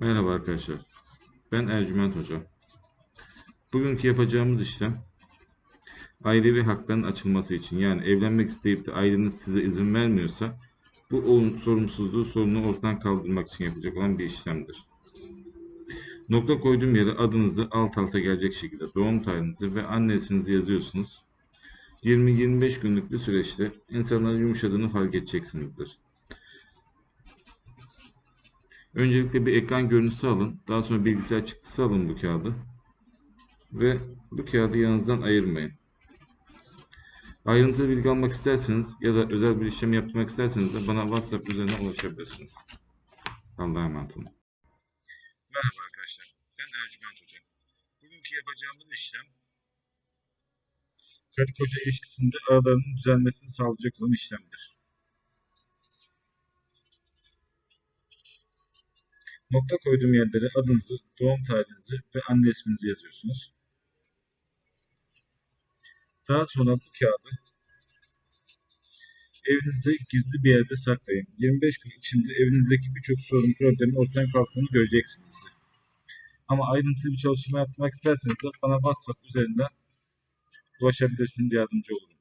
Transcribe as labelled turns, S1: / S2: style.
S1: Merhaba arkadaşlar. Ben Ercüment Hoca. Bugünkü yapacağımız işlem ailevi hakların açılması için yani evlenmek isteyip de aileniz size izin vermiyorsa bu sorumsuzluğu sorunu ortadan kaldırmak için yapacak olan bir işlemdir. Nokta koyduğum yere adınızı alt alta gelecek şekilde doğum tarihinizi ve anne isminizi yazıyorsunuz. 20-25 günlük bir süreçte insanların yumuşadığını fark edeceksinizdir. Öncelikle bir ekran görüntüsü alın. Daha sonra bilgisayar çıktısı alın bu kağıdı. Ve bu kağıdı yanınızdan ayırmayın. Ayrıntılı bilgi almak isterseniz ya da özel bir işlem yaptırmak isterseniz de bana WhatsApp üzerinden ulaşabilirsiniz. Allah'a emanet olun. Merhaba arkadaşlar. Ben Ercüment Hoca. Bugünkü yapacağımız işlem karı koca ilişkisinde aralarının düzelmesini sağlayacak olan işlemdir. Nokta koyduğum yerlere adınızı, doğum tarihinizi ve anne isminizi yazıyorsunuz. Daha sonra bu kağıdı evinizde gizli bir yerde saklayın. 25 gün içinde evinizdeki birçok sorun problemin ortadan kalktığını göreceksiniz. Ama ayrıntılı bir çalışma yapmak isterseniz de bana WhatsApp üzerinden ulaşabilirsiniz, yardımcı olurum.